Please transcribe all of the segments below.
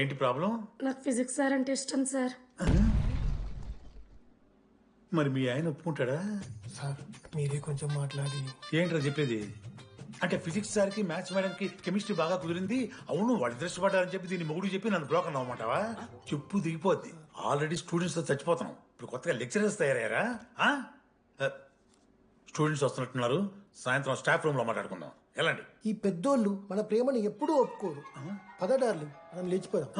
ఏంటి ప్రాబ్లం? నాకు physics sir అంటే ఇష్టం సార్. మరి మీ ఆయన ఒప్పుకుంటాడా? సార్ మీరే కొంచెం మాట్లాడి. ఏంట్రా చెప్పేది? అంటే ఫిజిక్స్ సార్కి మ్యాథ్స్ మేడంకి కెమిస్ట్రీ బాగా కుదిరింది. అవును వాళ్ళు ఇష్టపడ్డారని చెప్పి దీన్ని మొగుడు చెప్పి నన్ను బ్రోక్ అన్నమాటవా చెప్పు దిగిపోద్ది. ఆల్రెడీ స్టూడెంట్స్తో చచ్చిపోతున్నాం. ఇప్పుడు కొత్తగా లెక్చరర్స్ తయారయ్యారా? స్టూడెంట్స్ వస్తున్నట్టున్నారు. సాయంత్రం స్టాఫ్ రూమ్లో మాట్లాడుకుందాం. ఎలాండి ఈ పెద్దోళ్ళు మన ప్రేమని ఎప్పుడూ ఒప్పుకోరు. పద డార్లింగ్. మనం లేచిపోదాం.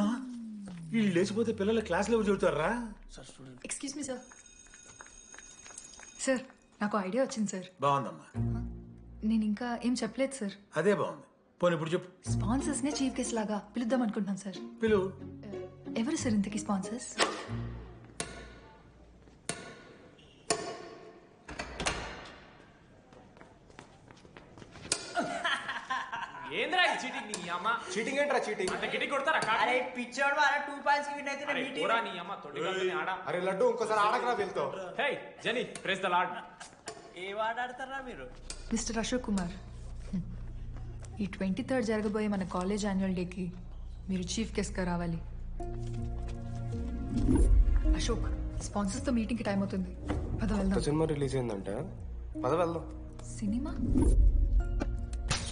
వీళ్ళు లేచిపోతే పిల్లలు క్లాస్లో చెబుతారా ఎక్స్క్యూజ్ మీ సార్ సార్ నాకు ఐడియా వచ్చింది సార్ బాగుందమ్మా. నేను ఇంకా ఏం చెప్పలేదు సార్ అదే బాగుంది. పోనీ ఇప్పుడు చెప్పు. స్పాన్సర్స్ నే చీఫ్ గెస్ట్ లాగా పిలుద్దాం అనుకుంటున్నాను సార్ పిలువు ఎవరు సార్ ఇంతకీ స్పాన్సర్స్ ఏంద్రా ఈ చీటింగ్ నీ అమ్మ. చీటింగ్ ఏంట్రా చీటింగ్? అంత గిటి కొడతారా? అరే పిచ్చోడు వాళ్ళ టూ పాయింట్స్ విన్ అయితే అరే, పోరా నీ అమ్మ తొడి కంపెనీ ఆడ. అరే లడ్డు ఇంకోసారి ఆడకరా వెళ్తావు హే జని ప్రెస్ ద లార్డ్. ఏ వాడు ఆడతారా మీరు? మిస్టర్ అశోక్ కుమార్. ఈ ట్వంటీ థర్డ్ జరగబోయే మన కాలేజ్ యాన్యువల్ డేకి మీరు చీఫ్ గెస్ట్గా రావాలి. అశోక్ స్పాన్సర్స్తో మీటింగ్కి టైం అవుతుంది. పద వెళ్దాం. సినిమా రిలీజ్ అయిందంట. పద వెళ్దాం. సినిమా?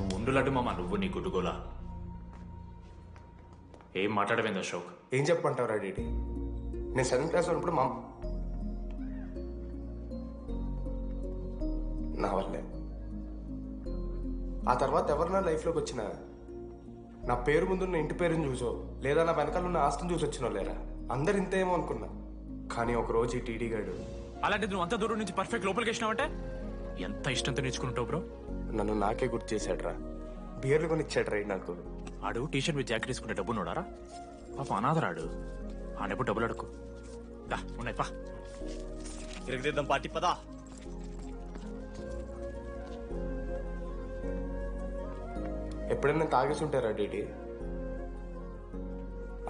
నువ్వు ఉండు లడ్డు మామ నువ్వు నీ గుడ్డుగోలా. ఏం మాట్లాడవేంది అశోక్? ఏం చెప్పమంటావు రా డీటీ నేను సెవెంత్ క్లాస్ ఉన్నప్పుడు మా నా వల్లే. ఆ తర్వాత ఎవరు నా లైఫ్లోకి వచ్చినా నా పేరు ముందున్న ఇంటి పేరుని చూసో లేదా నా వెనకాల ఉన్న ఆస్తిని చూసి వచ్చినో లేరా అందరు ఇంతేమో అనుకున్నా. కానీ ఒక రోజు ఈ టీడీ గాడు అలాంటిది నువ్వు అంత దూరం నుంచి పర్ఫెక్ట్ లోపలికి వేసినావంటే ఎంత ఇష్టంతో నేర్చుకుంటావు బ్రో? నన్ను నాకే గుర్తు చేశాడు రా బియర్లు కొని ఇచ్చాడు రా నాకు. ఆడు టీ షర్ట్ విత్ జాకెట్ తీసుకుంటే డబ్బు నోడారా పాప అనాథరాడు. ఆడెప్పుడు డబ్బులు అడుకు దా ఉన్నాయి పా. తిరగదిద్దాం పార్టీ పదా. ఎప్పుడైనా తాగేసి ఉంటారా డీటీ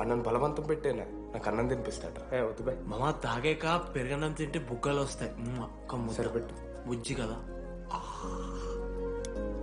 అన్నను బలవంతం పెట్టేనా? నాకు అన్నం తినిపిస్తాడు ఏ వద్దు బై మామ తాగాక పెరగన్నం తింటే బుగ్గలు వస్తాయి. మ్మ్, అక్క ముద్ద. సరిపెట్టు. బుజ్జి కదా.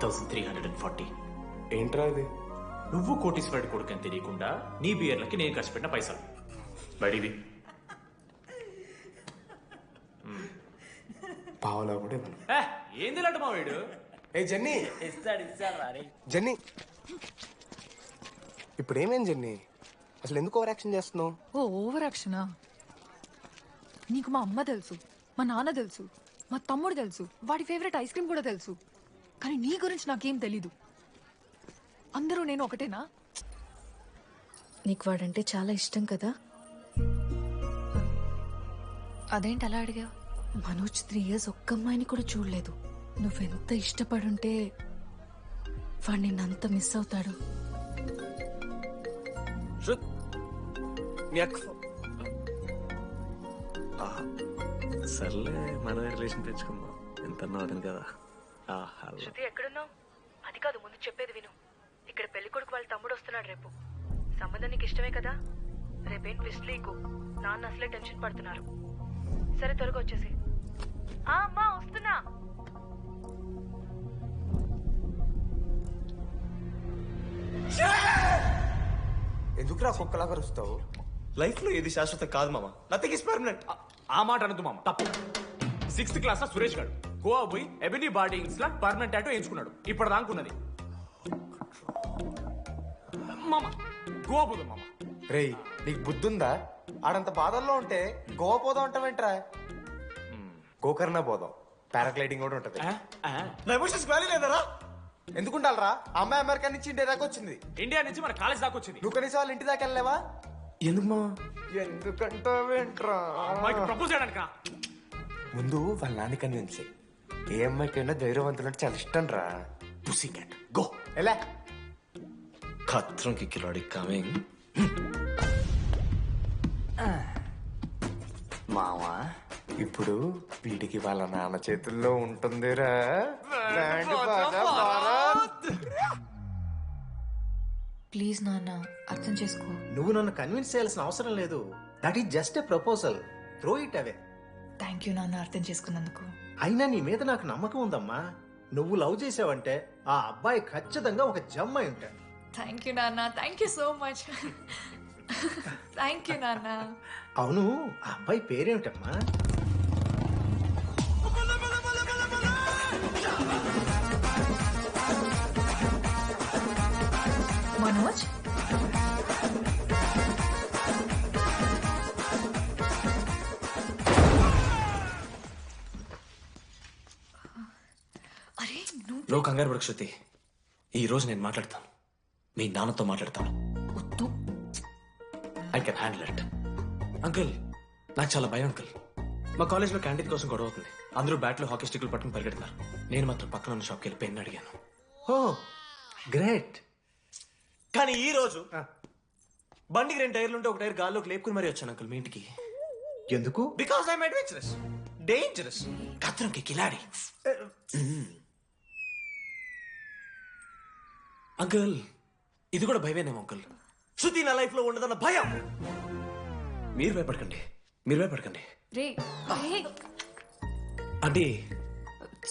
Eight thousand three hundred and forty ఏంట్రా ఇది? నువ్వు కోటీశ్వరుడి కొడుకు అని తెలియకుండా నీ బియర్లకి నేను ఖర్చు పెట్టిన పైసలు. బడివి పావలా కూడా ఇవ్వను. ఏంది లడ్డు మా వీడు ఏ జెన్నీ. ఇస్తాడు ఇస్తాడు జెన్నీ. ఇప్పుడు ఏమేం జెన్నీ? అసలు ఎందుకు ఓవర్ యాక్షన్ చేస్తున్నావు? ఓ ఓవర్ యాక్షనా? నీకు మా అమ్మ తెలుసు మా నాన్న తెలుసు మా తమ్ముడు తెలుసు వాడి ఫేవరెట్ ఐస్ క్రీమ్ కూడా తెలుసు. కానీ నీ గురించి నాకేం తెలీదు. అందరూ నేను ఒకటేనా? నీకు వాడంటే చాలా ఇష్టం కదా? అదేంటి అలా అడిగా మనోజ్ త్రీ ఇయర్స్ ఒక్క అమ్మాయిని కూడా చూడలేదు. నువ్వెంత ఇష్టపడుంటే వాడు నిన్నంత మిస్ అవుతాడు. సర్లే మనమే రిలేషన్ తెచ్చుకుందాం. ఎంత అతను కదా? ఆ, హలో. ఎక్కడున్నావు? అది కాదు ముందు చెప్పేది విను. ఇక్కడ పెళ్ళి కొడుకు వాళ్ళ తమ్ముడు వస్తున్నాడు రేపు. సంబంధం నీకు ఇష్టమే కదా? రేపేం ట్విస్ట్ లీకు. నాన్న అసలే టెన్షన్ పడుతున్నారు. సరే త్వరగా వచ్చేసి ఆ అమ్మా వస్తున్నా. ఎందుకురా కుక్కలాగా రుస్తావు లైఫ్లో ఏది శాశ్వత కాదు మామ. నథింగ్ ఇస్ పర్మనెంట్ ఆ మాట అనదు మామ. తప్పు. సిక్స్త్ క్లాస్ సురేష్ గారు గోవా పోయి ఎబినీ బాడీస్ లా పర్మనెంట్ టాటూ ఎంచుకున్నాడు ఇప్పుడు దానుకున్నది మామ గోవా పోదాం మామ. రేయ్ నీకు బుద్ధుందా? ఆడంత బాధల్లో ఉంటే గోవా పోదాం అంటావేంట్రా? గోకర్ణ పోదాం. పారాగ్లైడింగ్ కూడా ఉంటది. Emotions valley లేదరా? ఎందుకుంటారా అమ్మాయి అమెరికా నుంచి ఇండియా దాకా వచ్చింది. ఇండియా నుంచి మన కాలేజ్ దాకా వచ్చింది. నువ్వు కనీసం వాళ్ళ ఇంటి దాకా వెళ్ళలేవా? ఎందుకు మామ? ఎందుకంటావేంట్రా? అమ్మాయికి ప్రపోజ్ చేయడానికి? ముందు వాళ్ళ నాన్న కన్విన్స్ చెయ్. ఏ అమ్మాయికైనా ధైర్యవంతులు అంటే చాలా ఇష్టం రా. పుసి క్యాట్ గో ఎలా? ఖత్రం కి కిలాడి కమింగ్ మావా ఇప్పుడు వీడికి వాళ్ళ నాన్న చేతుల్లో ఉంటుందిరా. Brand Baaja Bharat. ప్లీజ్ నాన్న అర్థం చేసుకో. నువ్వు నన్ను కన్విన్స్ చేయాల్సిన అవసరం లేదు. That is just a proposal throw it away thank you నాన్న అర్థం చేసుకున్నందుకు. అయినా నీ మీద నాకు నమ్మకం ఉందమ్మా. నువ్వు లవ్ చేసావంటే ఆ అబ్బాయి ఖచ్చితంగా ఒక జమ్ అయి ఉంటాడు. థ్యాంక్ యూ నాన్న. Thank you so much thank you నాన్న. అవును ఆ అబ్బాయి పేరేమిటమ్మా? మనోజ్? నువ్వు కంగారు పడకు శృతి. ఈ రోజు నేను మాట్లాడతాను. మీ నాన్నతో మాట్లాడతాను. వద్దు. I can handle it. Uncle నాకు చాలా భయం అంకుల్. మా కాలేజ్లో క్యాంటీన్ కోసం గొడవ అవుతుంది. అందరూ బ్యాట్లో హాకీ స్టిక్లు పట్టుకుని పరిగెడుతున్నారు. నేను మాత్రం పక్కన ఉన్న షాప్కి వెళ్ళి పెన్ అడిగాను. Oh great. కానీ ఈ రోజు బండికి రెండు టైర్లు ఉంటే ఒక టైర్ గాల్లోకి లేపుకుని మరీ వచ్చాను అంకుల్ మీ ఇంటికి. ఎందుకు? Because I'm adventurous. డేంజరస్. కత్రంకి కిలాడి. అంకుల్ ఇది కూడా భయమేనేమో అంకుల్. శృతి నా లైఫ్లో ఉండదన్న భయం. మీరు భయపడకండి మీరు భయపడకండి. రే రే. అంటే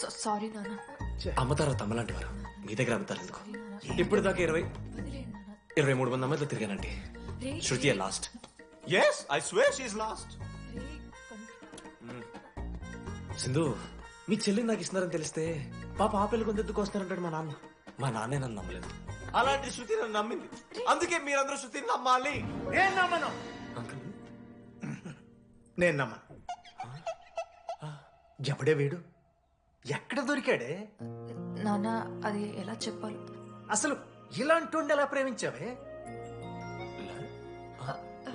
సారీ నాన్న. అమ్మ తర్వాత అమ్మలాంటి వారు. మీ దగ్గర అమ్ముతారు ఎందుకు? ఇప్పుడు దాకా ఇరవై ఇరవై మూడు మంది అమ్మాయితో తిరిగానండి. Shruti last yes I swear she last Sindhu మీ చెల్లి నాకు ఇస్తున్నారని తెలిస్తే పాప ఆ పెళ్ళి కొంత ఎందుకు వస్తారంటాడు మా నాన్న. మా నాన్నే నన్ను నమ్మలేదు. అలాంటి శృతి నన్ను నమ్మింది. అందుకే మీరందరూ శృతిని నమ్మాలి. నేను నమ్మను. అంకుల్? నేను నమ్మను. ఎవడే వీడు? ఎక్కడ దొరికాడే? నాన్న అది ఎలా చెప్పాలి. అసలు ఇలాంటి ఎలా ప్రేమించావే?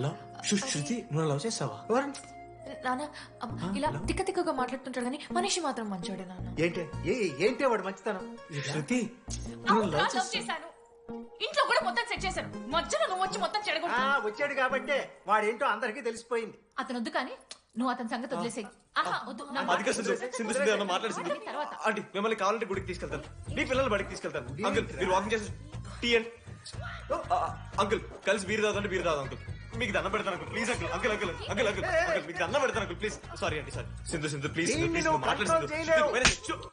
లవ్ శృ- శృతి నువ్వు లవ్ చేసావా? ఎవరండి? నాన్న అమ్మ, ఇలా తిక్క తిక్కగా మాట్లాడుతుంటాడు కానీ మనిషి మాత్రం మంచోడే నాన్న ఏంటి? ఏ ఏంటి వాడు మంచితనం? శృతి అవును, నా లవ్ చేశాను. ఇంట్లో కూడా మొత్తం సెట్ చేశాను. మధ్యలో నువ్వు వచ్చి మొత్తం ఆ, చెడగొట్టు వచ్చాడు కాబట్టే వాడేంటో అందరికీ తెలిసిపోయింది. అతను వద్దు కానీ నువ్వు అతని సంగతి వదిలేసేయి. ఆహా వద్దు నా అదిగా సింధు సింధు సింధు ఏమన్నా మాట్లాడి సింధు. మాట్లాడి తర్వాత. ఆంటీ మిమ్మల్ని కావాలంటే గుడికి తీసుకెళ్తాను. మీ పిల్లలు బడికి తీసుకెళ్తాను. అంకుల్ మీరు వాకింగ్ చేసి టీ అండ్ అంకుల్ కలిసి బీర్ తాగుతుంటే బీర్ తాగు అంకుల్. మీకు దండం పెడతాను uncle please uncle uncle uncle uncle uncle uncle మీకు దండం పెడతాను అంకుల్ ప్లీజ్ సారీ అండి sorry Sindhu Sindhu please Sindhu please మాట్లాడి సింధు.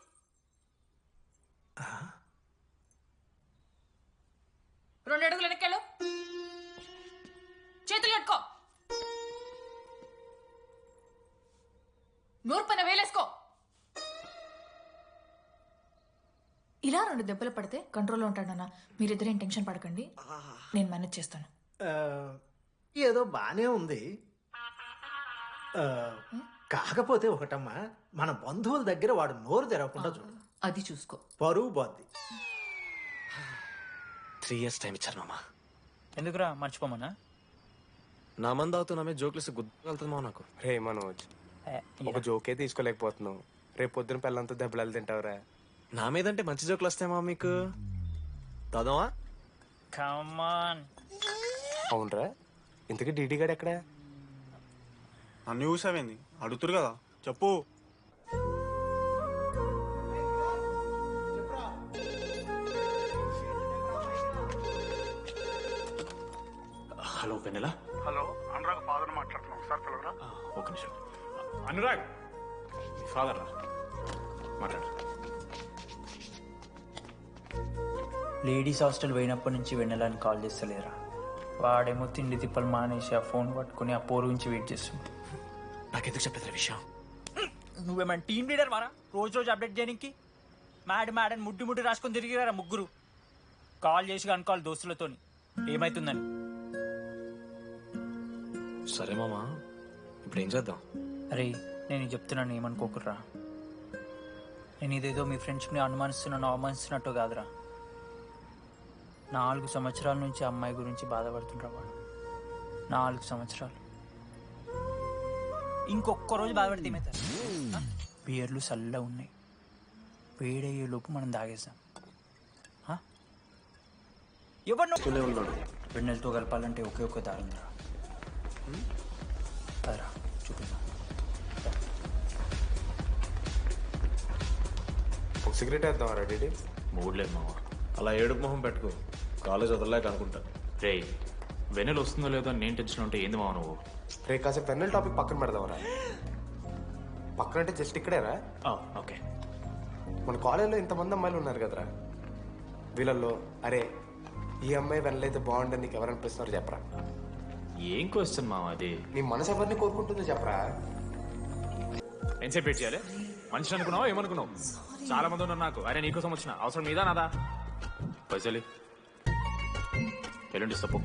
రెండు అడుగులు వెనక్కెళ్ళు. చేతులు కట్టుకో. నూరు పైన వేలేసుకో. ఇలా రెండు దెబ్బలు పడితే కంట్రోల్లో ఉంటాడన్న మీరిద్దరేం టెన్షన్ పడకండి. నేను మేనేజ్ చేస్తాను. ఆ, ఏదో బానే ఉంది. కాకపోతే ఒకటమ్మా మన బంధువుల దగ్గర వాడు నోరు తెరవకుండా చూడు. అది చూసుకో. పరువు బాద్ది. త్రీ ఇయర్స్ టైం ఇచ్చారు మామ. ఎందుకురా మర్చిపోమన్నా నా మంది అవుతూ నా మీద జోకులు గుర్తుకెళ్తుంది నాకు. రే మనోజ్ ఒక జోకే తీసుకోలేకపోతున్నావు. రేపు పొద్దున పిల్లలతో దెబ్బలు తింటావురా. నా మీదంటే మంచి జోకులు వస్తాయి మామ మీకు? దాదావా కమాన్ అవునరా. ఇంతకీ డీడీ గాడు ఎక్కడా? నన్ను చూసావేంది అడుగుతురు కదా. చెప్పు. హలో వెన్నెలా హలో అనురాగ్ ఫాదర్ మాట్లాడుతున్నాం. సార్ పిలవరా? ఒక నిమిషం. అనురాగ్! మీ ఫాదర్ రా. మాట్లాడు. లేడీస్ హాస్టల్ పోయినప్పటి నుంచి వెన్నెలని కాల్ చేస్తలేరా? వాడేమో తిండి తిప్పలు మానేసి ఆ ఫోన్ పట్టుకుని ఆ పోరు గురించి వెయిట్ చేస్తుంది. నాకెందుకు చెప్పేది విషయం? నువ్వేమన్నా టీం లీడర్ వారా? రోజు రోజు అప్డేట్ చేయడానికి? మ్యాడ్ మ్యాడ్ అని ముడ్డి ముడ్డి రాసుకొని తిరిగిరారా ముగ్గురు? కాల్ చేసి కనుకోవాలి దోస్తులతోని. ఏమైతుందని? సరే మామా ఇప్పుడు ఏం చేద్దాం? అరే నేను చెప్తున్నాను ఏమనుకోకుర్రా. నేను ఇదేదో మీ ఫ్రెండ్స్ని అనుమానిస్తున్నాను అవమానిస్తున్నట్టు కాదురా. నాలుగు సంవత్సరాల నుంచి అమ్మాయి గురించి బాధపడుతుండ్రా వాడు. నాలుగు సంవత్సరాలు. ఇంకొక్క రోజు బాధపడితే ఏమవుతారు బియర్లు చల్లగా ఉన్నాయి. వేడయ్యే లోపు మనం తాగేసాం ఎవరినో ఉన్నాడు. వెన్నెలతో కలపాలంటే ఒకే ఒక్క దారి అదరా చూపిద్దాం. ఒక సిగరెట్ వేద్దాం రెడీ? మూడ్ లేదు మావా. అలా ఏడుపు మొహం పెట్టుకో. కాలేజ్ వదలలేక అనుకుంటా. రే వెన్నెల వస్తుందో లేదో అని నేను టెన్షన్ ఉంటే ఏంది మావ నువ్వు? రే కాసేపు పెన్నెల్ టాపిక్ పక్కన పెడదాంరా. పక్కన అంటే జస్ట్ ఇక్కడేరా. ఓకే. మన కాలేజీలో ఇంతమంది అమ్మాయిలు ఉన్నారు కదరా. వీళ్ళల్లో అరే ఈ అమ్మాయి వెళ్ళైతే బాగుండని నీకు ఎవరు అనిపిస్తున్నారు చెప్పరా? ఏం క్వశ్చన్ మావ అది? నీ మనసు ఎవరిని కోరుకుంటుందో చెప్పరా? ఎంతసేపు వెయిట్ చేయాలి? మనిషి అనుకున్నావు? ఏమనుకున్నావు? చాలా మంది ఉన్నారు నాకు. అరే నీకోసం వచ్చిన. అవసరం మీదా నాదా? పైసలి ఎల్లుండి తప్పు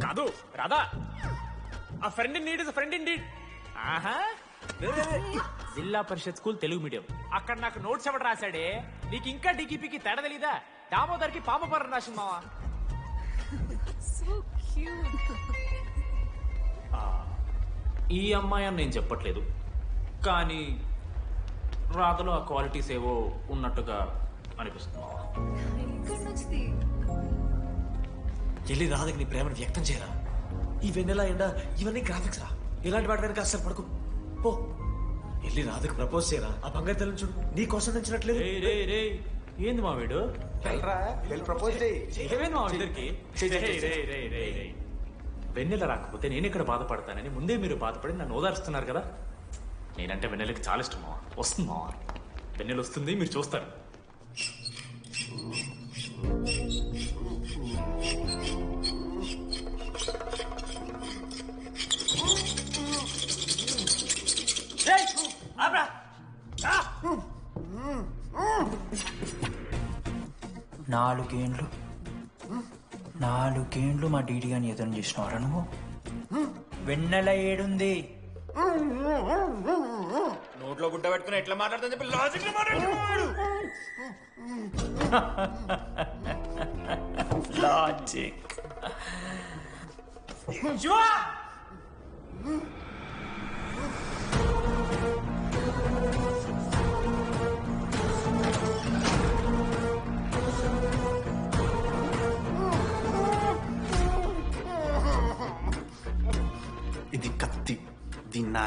కాదు రాదా ఆ friend in need is friend in need ఆహా జిల్లా పరిషత్ స్కూల్ తెలుగు మీడియం. అక్కడ నాకు నోట్స్ ఎవడు రాశాడే? నీకు ఇంకా డికిపికి తేడా తెలీదా? దామోదర్కి పామపరం రాసింది మావా. ఈ అమ్మాయి అని నేను చెప్పట్లేదు. కానీ రాధలో ఆ క్వాలిటీస్ ఏవో ఉన్నట్టుగా అనిపిస్తుంది మావా. వెళ్ళి రాధకి నీ ప్రేమను వ్యక్తం చేయరా? ఈ వెన్నెల ఎండ ఇవన్నీ గ్రాఫిక్స్ రా. ఇలాంటి వాటి వెనక అస్సలు పడుకో. పో. వెళ్ళి రాధకు ప్రపోజ్ చేయరా? ఆ బంగారు తల్లిని చూడు. నీ కోసం రేయ్. ఏంది మా వీడు ప్రపోజ్. వెన్నెల రాకపోతే నేను ఇక్కడ బాధపడతానని ముందే మీరు బాధపడి నన్ను ఓదారుస్తున్నారు కదా? నేనంటే వెన్నెలకి చాలా ఇష్టం మావా. వస్తుంది మావా. వెన్నెల వస్తుంది మీరు చూస్తారు. నాలుగేండ్లు. నాలుగేండ్లు మా డీడీ అని ఎదురు చేసినవారా నువ్వు? వెన్నెల ఏడుంది. నోట్లో గుడ్డ పెట్టుకుని ఎట్లా మాట్లాడుతా చెప్పి లాజిక్ లాజిక్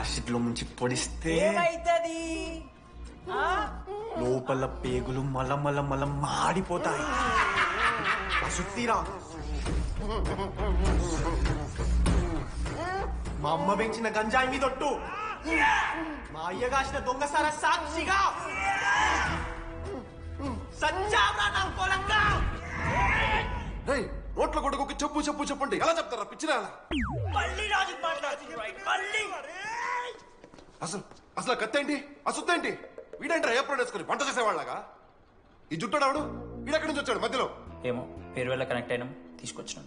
యాసిడ్లో ముంచి పొడిస్తే ఏమైతుంది? లోపల పేగులు మల మల మల మాడిపోతాయి. సుత్తిరా మా అమ్మ పెంచిన గంజాయి మీదొట్టు మా అయ్య కాసిన దొంగసార సాక్షిగా. సచ్చావరా నా కొలంగా నోట్ల కొడుకు చెప్పు చెప్పు చెప్పండి. ఎలా చెప్తారా పిచ్చిరా మళ్ళీ లాజిక్ మాట్లాడుతుంది మళ్ళీ అసలు అసలు ఆ కత్తి ఏంటి ఆ సుత్త ఏంటి వీడేంటి ఏప్రిల్ వేసుకుని వంట చేసేవాళ్ళగా ఈ జుట్టడావుడు వీడెక్కడి నుంచి వచ్చాడు మధ్యలో? ఏమో పేరు వల్ల కనెక్ట్ అయినాం తీసుకొచ్చినాం.